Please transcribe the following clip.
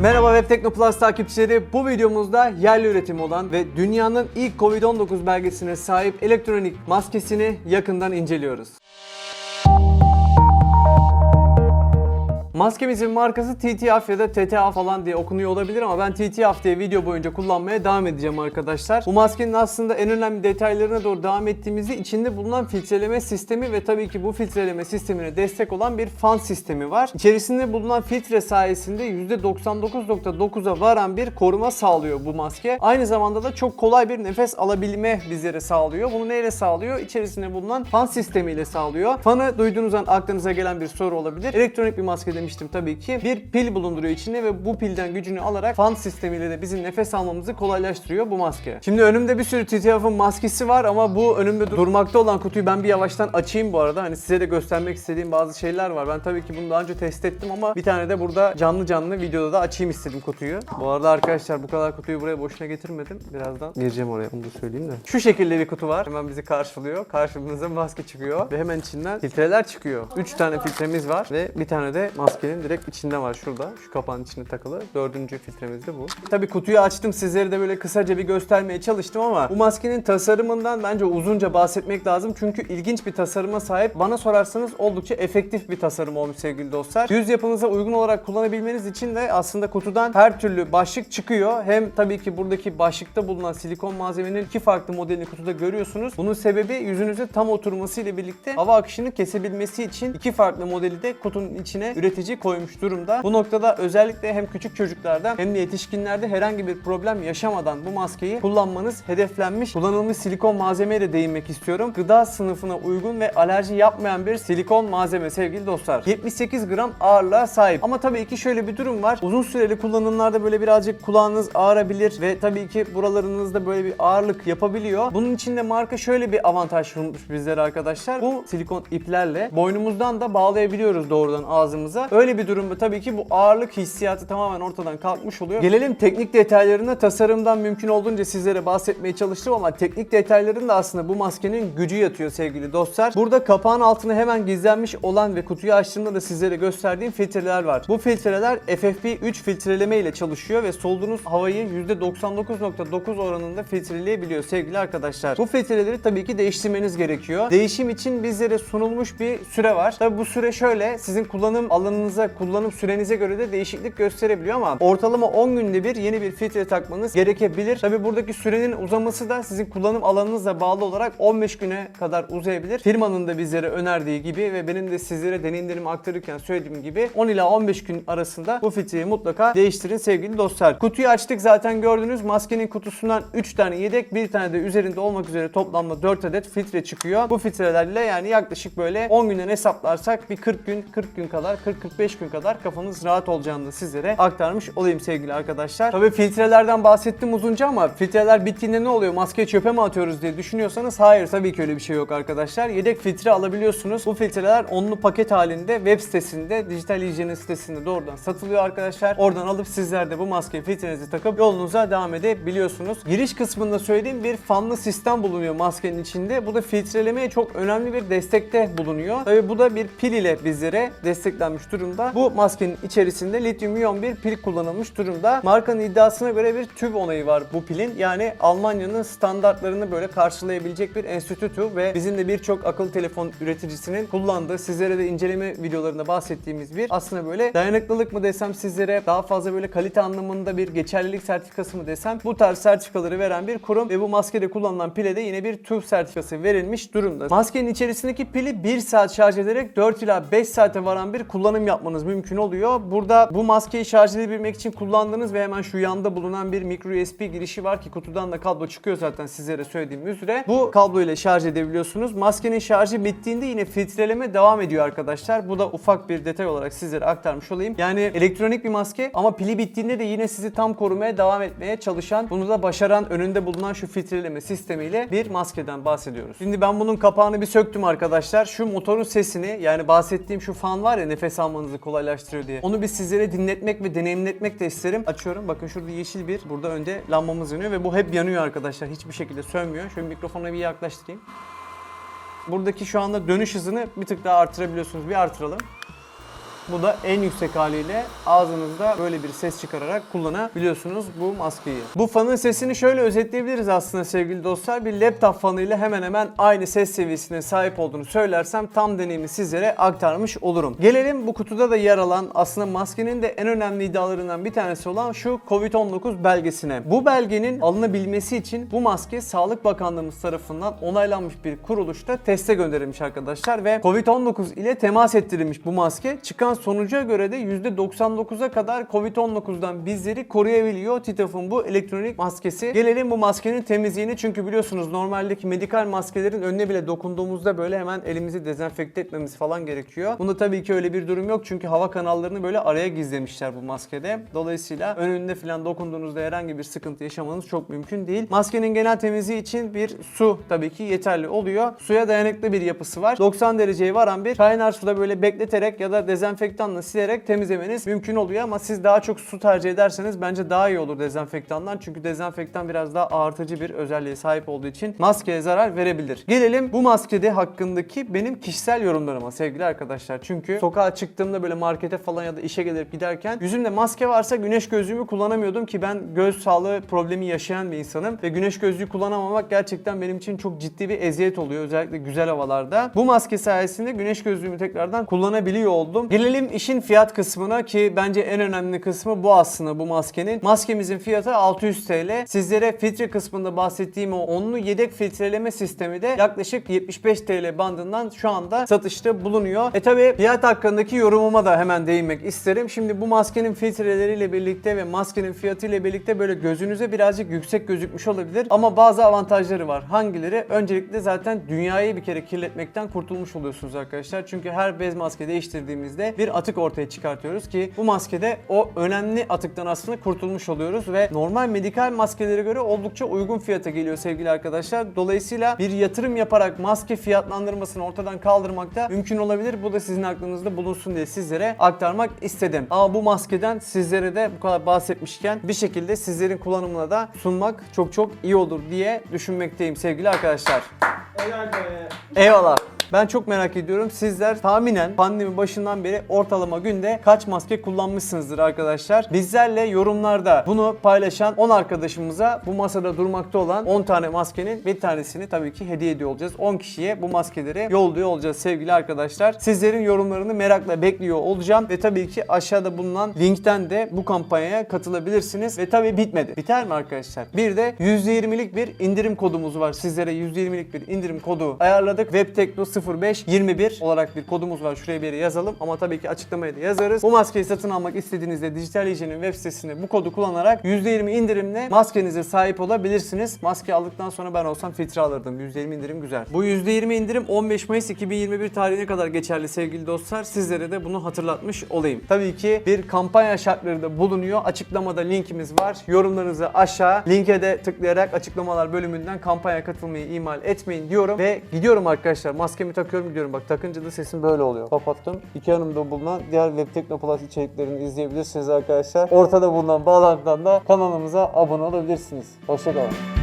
Merhaba Web Teknoplus takipçileri. Bu videomuzda yerli üretim olan ve dünyanın ilk Covid-19 belgesine sahip elektronik maskesini yakından inceliyoruz. Maskemizin markası TTF ya da TTA falan diye okunuyor olabilir ama ben TTF diye video boyunca kullanmaya devam edeceğim arkadaşlar. Bu maskenin aslında en önemli detaylarına doğru devam ettiğimizde içinde bulunan filtreleme sistemi ve tabii ki bu filtreleme sistemine destek olan bir fan sistemi var. İçerisinde bulunan filtre sayesinde %99.9'a varan bir koruma sağlıyor bu maske. Aynı zamanda da çok kolay bir nefes alabilme bizlere sağlıyor. Bunu neyle sağlıyor? İçerisinde bulunan fan sistemiyle sağlıyor. Fanı duyduğunuz an aklınıza gelen bir soru olabilir. Elektronik bir maske demiştim tabii ki. Bir pil bulunduruyor içinde ve bu pilden gücünü alarak fan sistemiyle de bizim nefes almamızı kolaylaştırıyor bu maske. Şimdi önümde bir sürü TTF'ın maskesi var ama bu önümde durmakta olan kutuyu ben bir yavaştan açayım bu arada. Hani size de göstermek istediğim bazı şeyler var. Ben tabii ki bunu daha önce test ettim ama bir tane de burada canlı canlı videoda da açayım istedim kutuyu. Bu arada arkadaşlar bu kadar kutuyu buraya boşuna getirmedim. Birazdan gireceğim oraya onu da söyleyeyim de. Şu şekilde bir kutu var. Hemen bizi karşılıyor. Karşımıza maske çıkıyor ve hemen içinden filtreler çıkıyor. 3 tane filtremiz var ve bir tane de maskenin direkt içinde var şurada. Şu kapağın içine takılı. Dördüncü filtremiz de bu. Tabii kutuyu açtım. Sizlere de böyle kısaca bir göstermeye çalıştım ama bu maskenin tasarımından bence uzunca bahsetmek lazım. Çünkü ilginç bir tasarıma sahip. Bana sorarsanız oldukça efektif bir tasarım olmuş sevgili dostlar. Yüz yapınıza uygun olarak kullanabilmeniz için de aslında kutudan her türlü başlık çıkıyor. Hem tabii ki buradaki başlıkta bulunan silikon malzemenin iki farklı modelini kutuda görüyorsunuz. Bunun sebebi yüzünüze tam oturması ile birlikte hava akışını kesebilmesi için iki farklı modeli de kutunun içine üretici koymuş durumda. Bu noktada özellikle hem küçük çocuklarda hem de yetişkinlerde herhangi bir problem yaşamadan bu maskeyi kullanmanız hedeflenmiş. Kullanılmış silikon malzemeye de değinmek istiyorum. Gıda sınıfına uygun ve alerji yapmayan bir silikon malzeme sevgili dostlar. 78 gram ağırlığa sahip. Ama tabii ki şöyle bir durum var. Uzun süreli kullanımlarda böyle birazcık kulağınız ağrabilir ve tabii ki buralarınızda böyle bir ağırlık yapabiliyor. Bunun için de marka şöyle bir avantaj sunmuş bizlere arkadaşlar. Bu silikon iplerle boynumuzdan da bağlayabiliyoruz doğrudan ağzımıza. Öyle bir durumda tabii ki bu ağırlık hissiyatı tamamen ortadan kalkmış oluyor. Gelelim teknik detaylarına. Tasarımdan mümkün olduğunca sizlere bahsetmeye çalıştım ama teknik detaylarında aslında bu maskenin gücü yatıyor sevgili dostlar. Burada kapağın altına hemen gizlenmiş olan ve kutuyu açtığımda da sizlere gösterdiğim filtreler var. Bu filtreler FFP3 filtreleme ile çalışıyor ve soluduğunuz havayı %99.9 oranında filtreleyebiliyor sevgili arkadaşlar. Bu filtreleri tabii ki değiştirmeniz gerekiyor. Değişim için bizlere sunulmuş bir süre var. Tabii bu süre şöyle sizin kullanım alanınıza, kullanım sürenize göre de değişiklik gösterebiliyor ama ortalama 10 günde bir yeni bir filtre takmanız gerekebilir. Tabii buradaki sürenin uzaması da sizin kullanım alanınızla bağlı olarak 15 güne kadar uzayabilir. Firmanın da bizlere önerdiği gibi ve benim de sizlere deneyimlerimi aktarırken söylediğim gibi 10 ila 15 gün arasında bu filtreyi mutlaka değiştirin sevgili dostlar. Kutuyu açtık zaten gördünüz. Maskenin kutusundan 3 tane yedek, bir tane de üzerinde olmak üzere toplamda 4 adet filtre çıkıyor. Bu filtrelerle yani yaklaşık böyle 10 günden hesaplarsak bir 40 gün, 40 gün kadar, 40-45 gün kadar kafanız rahat olacağını da sizlere aktarmış olayım sevgili arkadaşlar. Tabii filtrelerden bahsettim uzunca ama filtreler bittiğinde ne oluyor? Maskeyi çöpe mi atıyoruz diye düşünüyorsanız hayır tabii ki öyle bir şey yok arkadaşlar. Yedek filtre alabiliyorsunuz. Bu filtreler onlu paket halinde web sitesinde, dijital hijyenin sitesinde doğrudan satılıyor arkadaşlar. Oradan alıp sizler de bu maskeyi filtrenizi takıp yolunuza devam edebiliyorsunuz. Giriş kısmında söylediğim bir fanlı sistem bulunuyor maskenin içinde. Bu da filtrelemeye çok önemli bir destekte bulunuyor. Tabii bu da bir pil ile bizlere desteklenmiş durumda. Bu maskenin içerisinde lityum iyon bir pil kullanılmış durumda. Markanın iddiasına göre bir tüp onayı var bu pilin. Yani Almanya'nın standartlarını böyle karşılayabilecek bir enstitü tüp ve bizim de birçok akıllı telefon üreticisinin kullandığı, sizlere de inceleme videolarında bahsettiğimiz bir aslında böyle dayanıklılık mı desem sizlere daha fazla böyle kalite anlamında bir geçerlilik sertifikası mı desem bu tarz sertifikaları veren bir kurum ve bu maskede kullanılan pile de yine bir TÜV sertifikası verilmiş durumda. Maskenin içerisindeki pili 1 saat şarj ederek 4 ila 5 saate varan bir kullanım yapmanız mümkün oluyor. Burada bu maskeyi şarj edebilmek için kullandığınız ve hemen şu yanda bulunan bir micro USB girişi var ki kutudan da kablo çıkıyor zaten sizlere söylediğim üzere. Bu kablo ile şarj edebiliyorsunuz. Maskenin şarjı bittiğinde yine filtreleme devam ediyor arkadaşlar. Bu da ufak bir detay olarak sizlere aktarmış olayım. Yani elektronik bir maske ama pili bittiğinde de yine sizi tam korumaya devam etmeye çalışan, bunu da başaran önünde bulunan şu filtreleme sistemiyle bir maskeden bahsediyoruz. Şimdi ben bunun kapağını bir söktüm arkadaşlar. Şu motorun sesini yani bahsettiğim şu fan var ya nefes almanızı kolaylaştırıyor diye. Onu bir sizlere dinletmek ve deneyimletmek de isterim. Açıyorum. Bakın şurada yeşil bir burada önde lambamız yanıyor ve bu hep yanıyor arkadaşlar. Hiçbir şekilde sönmüyor. Şöyle mikrofona bir yaklaştırayım. Buradaki şu anda dönüş hızını bir tık daha artırabiliyorsunuz. Bir artıralım. Bu da en yüksek haliyle ağzınızda böyle bir ses çıkararak kullanabiliyorsunuz bu maskeyi. Bu fanın sesini şöyle özetleyebiliriz aslında sevgili dostlar. Bir laptop fanıyla hemen hemen aynı ses seviyesine sahip olduğunu söylersem tam deneyimi sizlere aktarmış olurum. Gelelim bu kutuda da yer alan aslında maskenin de en önemli iddialarından bir tanesi olan şu Covid-19 belgesine. Bu belgenin alınabilmesi için bu maske Sağlık Bakanlığımız tarafından onaylanmış bir kuruluşta teste gönderilmiş arkadaşlar ve Covid-19 ile temas ettirilmiş bu maske. Çıkan sonuca göre de %99'a kadar Covid-19'dan bizleri koruyabiliyor Titaf'ın bu elektronik maskesi. Gelelim bu maskenin temizliğini çünkü biliyorsunuz normaldeki medikal maskelerin önüne bile dokunduğumuzda böyle hemen elimizi dezenfekte etmemiz falan gerekiyor. Bunda tabii ki öyle bir durum yok çünkü hava kanallarını böyle araya gizlemişler bu maskede. Dolayısıyla önünde falan dokunduğunuzda herhangi bir sıkıntı yaşamanız çok mümkün değil. Maskenin genel temizliği için bir su tabii ki yeterli oluyor. Suya dayanıklı bir yapısı var. 90 dereceye varan bir kaynar suda böyle bekleterek ya da dezenfektanla silerek temizlemeniz mümkün oluyor ama siz daha çok su tercih ederseniz bence daha iyi olur dezenfektandan. Çünkü dezenfektan biraz daha ağırtıcı bir özelliğe sahip olduğu için maskeye zarar verebilir. Gelelim bu maskede hakkındaki benim kişisel yorumlarıma sevgili arkadaşlar. Çünkü sokağa çıktığımda böyle markete falan ya da işe gelip giderken yüzümde maske varsa güneş gözlüğümü kullanamıyordum ki ben göz sağlığı problemi yaşayan bir insanım ve güneş gözlüğü kullanamamak gerçekten benim için çok ciddi bir eziyet oluyor özellikle güzel havalarda. Bu maske sayesinde güneş gözlüğümü tekrardan kullanabiliyor oldum. Gelelim işin fiyat kısmına ki bence en önemli kısmı bu aslında bu maskenin. Maskemizin fiyatı 600 TL. Sizlere filtre kısmında bahsettiğim o onlu yedek filtreleme sistemi de yaklaşık 75 TL bandından şu anda satışta bulunuyor. E tabi fiyat hakkındaki yorumuma da hemen değinmek isterim. Şimdi bu maskenin filtreleriyle birlikte ve maskenin fiyatı ile birlikte böyle gözünüze birazcık yüksek gözükmüş olabilir ama bazı avantajları var. Hangileri? Öncelikle zaten dünyayı bir kere kirletmekten kurtulmuş oluyorsunuz arkadaşlar. Çünkü her bez maske değiştirdiğimizde bir atık ortaya çıkartıyoruz ki bu maskede o önemli atıktan aslında kurtulmuş oluyoruz ve normal medikal maskelere göre oldukça uygun fiyata geliyor sevgili arkadaşlar. Dolayısıyla bir yatırım yaparak maske fiyatlandırmasını ortadan kaldırmak da mümkün olabilir. Bu da sizin aklınızda bulunsun diye sizlere aktarmak istedim. Ama bu maskeden sizlere de bu kadar bahsetmişken bir şekilde sizlerin kullanımına da sunmak çok çok iyi olur diye düşünmekteyim sevgili arkadaşlar. Helal be. Eyvallah. Ben çok merak ediyorum. Sizler tahminen pandemi başından beri ortalama günde kaç maske kullanmışsınızdır arkadaşlar? Bizlerle yorumlarda bunu paylaşan 10 arkadaşımıza bu masada durmakta olan 10 tane maskenin bir tanesini tabii ki hediye ediyor olacağız. 10 kişiye bu maskeleri yolluyor olacağız sevgili arkadaşlar. Sizlerin yorumlarını merakla bekliyor olacağım ve tabii ki aşağıda bulunan linkten de bu kampanyaya katılabilirsiniz. Ve tabii bitmedi. Biter mi arkadaşlar? Bir de %20'lik bir indirim kodumuz var. Sizlere %20'lik bir indirim kodu ayarladık. Webtekno 0521 olarak bir kodumuz var. Şuraya bir yere yazalım ama tabii ki açıklamaya da yazarız. Bu maskeyi satın almak istediğinizde Dijital Hijyen'in web sitesinde bu kodu kullanarak %20 indirimle maskenize sahip olabilirsiniz. Maske aldıktan sonra ben olsam filtre alırdım. %20 indirim güzel. Bu %20 indirim 15 Mayıs 2021 tarihine kadar geçerli sevgili dostlar. Sizlere de bunu hatırlatmış olayım. Tabii ki bir kampanya şartları da bulunuyor. Açıklamada linkimiz var. Yorumlarınızı aşağı linke de tıklayarak açıklamalar bölümünden kampanya katılmayı ihmal etmeyin diyorum ve gidiyorum arkadaşlar. Maskemi takıyorum gidiyorum. Bak takınca da sesim böyle oluyor. Kapattım. İki yanımda bulunan diğer Web Tekno Plus içeriklerini izleyebilirsiniz arkadaşlar. Ortada bulunan bağlantıdan da kanalımıza abone olabilirsiniz. Hoşçakalın.